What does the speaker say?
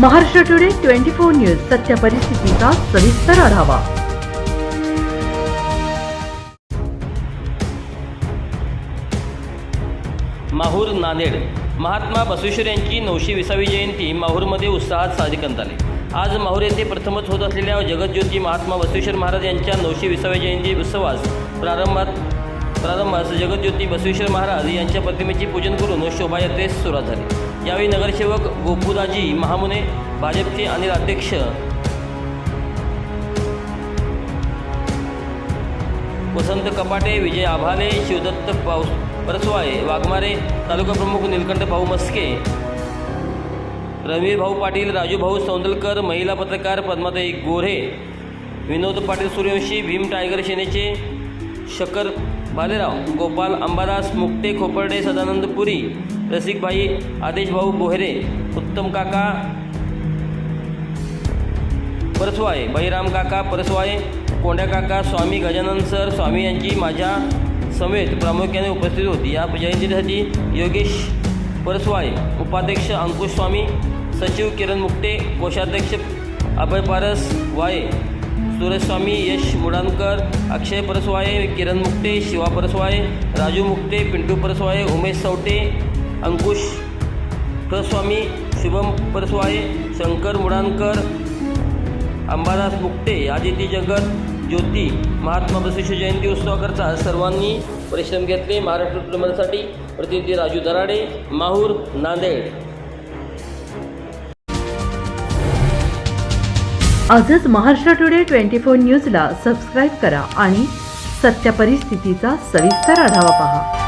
Maharashtra today twenty four news सत्य परिस्थितीचा सविस्तर आढावा. माहूर नांदेड. महात्मा बसवेश्वर यांची नऊशे विसावी जयंती माहूरमध्ये उत्साहात साजरी करण्यात आली. आज माहूर येथे प्रथमच होत असलेल्या जगज्योती महात्मा बसवेश्वर महाराज यांच्या नऊशे विसाव्या जयंती उत्सवास प्रारंभात प्रारंभास जगज्योती बसवेश्वर महाराज यांच्या प्रतिमेचे पूजन करून शोभायात्रेस सुरुवात झाली. यावेळी नगरसेवक गोपुदाजी महामुने भाजपचे आणि अध्यक्ष. वसंत कपाटे विजय आभाले शिवदत्त पाऊस परसवाळे वाघमारे तालुका प्रमुख निलकंठ भाऊ मस्के रणवीर भाऊ पाटील राजू भाऊ सौंदलकर महिला पत्रकार पद्माताई गोरे विनोद पाटील सूर्यवंशी भीम टायगर सेनेचे शकर भालेराव गोपाल अंबादास मुक्ते खोपर्डे सदानंद पुरी. आदेश भाऊ बोहरे, उत्तम काका परसवाळे बहिराम काका परसवाळे कोंड्या काका, स्वामी गजानन सर, स्वामी यांची, माझ्या समेत प्रामुख्याने उपस्थित होती. या जयंतीसाठी योगेश परसवाळे उपाध्यक्ष अंकुश स्वामी, सचिव किरण मुक्टे कोषाध्यक्ष अभय पारस वाळे सुरेश स्वामी, यश मुडानकर अक्षय परसवाळे किरण मुक्टे शिवा परसवाळे राजू मुक्टे पिंटू परसवाळे उमेश सवटे अंकुश प्रस्वामी शुभम परस्वाळे शंकर मुडानकर अंबादास मुक्ते आदिती जगत ज्योती महात्मा बसवेश्वर जयंती उत्सवाकरता सर्वांनी परिश्रम घेतले महाराष्ट्र कुटुंबासाठी. प्रतिनिधी राजू दराडे माहूर नांदेड. आजच महाराष्ट्र टुडे ट्वेंटी फोर न्यूजला सबस्क्राईब करा आणि सत्य परिस्थितीचा सविस्तर आढावा पहा.